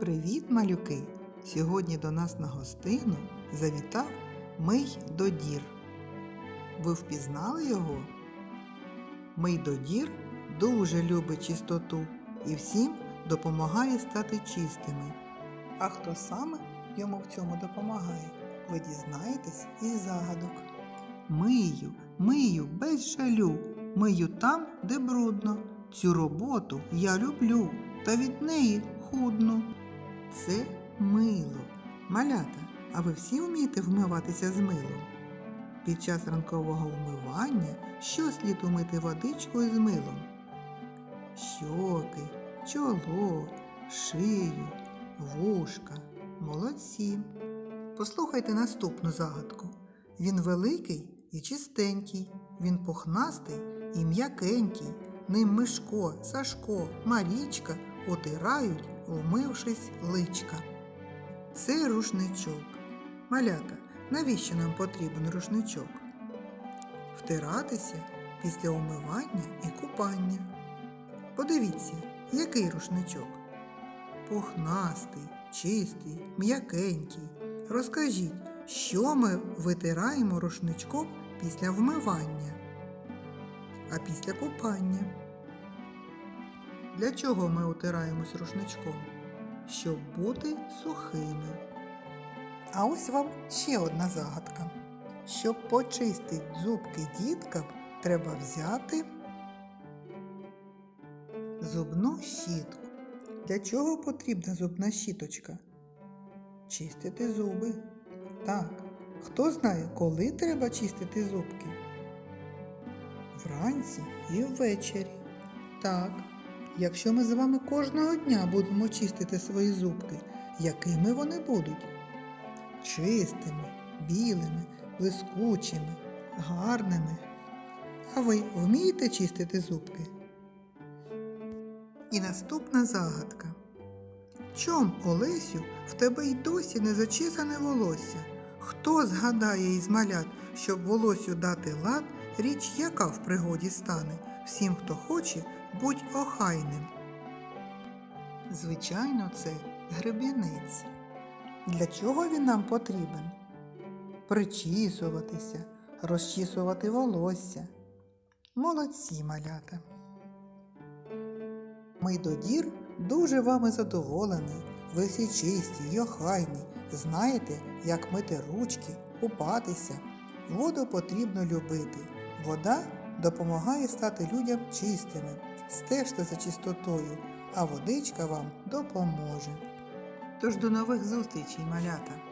Привіт, малюки! Сьогодні до нас на гостину завітав Мий Додір. Ви впізнали його? Мий Додір дуже любить чистоту і всім допомагає стати чистими. А хто саме йому в цьому допомагає, ви дізнаєтесь із загадок. Мию, мию без жалю, мию там, де брудно. Цю роботу я люблю, та від неї худну. Це мило. Малята, а ви всі вмієте вмиватися з милом? Під час ранкового вмивання що слід умити водичкою з милом? Щоки, чоло, шию, вушка. Молодці. Послухайте наступну загадку. Він великий і чистенький, він пухнастий і м'якенький. Ним Мишко, Сашко, Марічка отирають, вмившись личка. Це рушничок. Малята, навіщо нам потрібен рушничок? Втиратися після умивання і купання. Подивіться, який рушничок? Пухнастий, чистий, м'якенький. Розкажіть, що ми витираємо рушничком після вмивання, а після купання? Для чого ми утираємось рушничком? Щоб бути сухими. А ось вам ще одна загадка. Щоб почистити зубки діткам, треба взяти зубну щітку. Для чого потрібна зубна щіточка? Чистити зуби. Так. Хто знає, коли треба чистити зубки? Вранці і ввечері. Так. Якщо ми з вами кожного дня будемо чистити свої зубки, якими вони будуть? Чистими, білими, блискучими, гарними. А ви вмієте чистити зубки? І наступна загадка. Чом, Олесю, в тебе й досі не зачесане волосся? Хто згадає із малят, щоб волосю дати лад, річ яка в пригоді стане? Всім, хто хоче, будь охайним. Звичайно, це гребінець. Для чого він нам потрібен? Причісуватися, розчісувати волосся. Молодці малята. Мийдодір дуже вами задоволений. Ви всі чисті й охайні. Знаєте, як мити ручки, купатися. Воду потрібно любити. Вода допомагає стати людям чистими. Стежте за чистотою, а водичка вам допоможе. Тож до нових зустрічей, малята!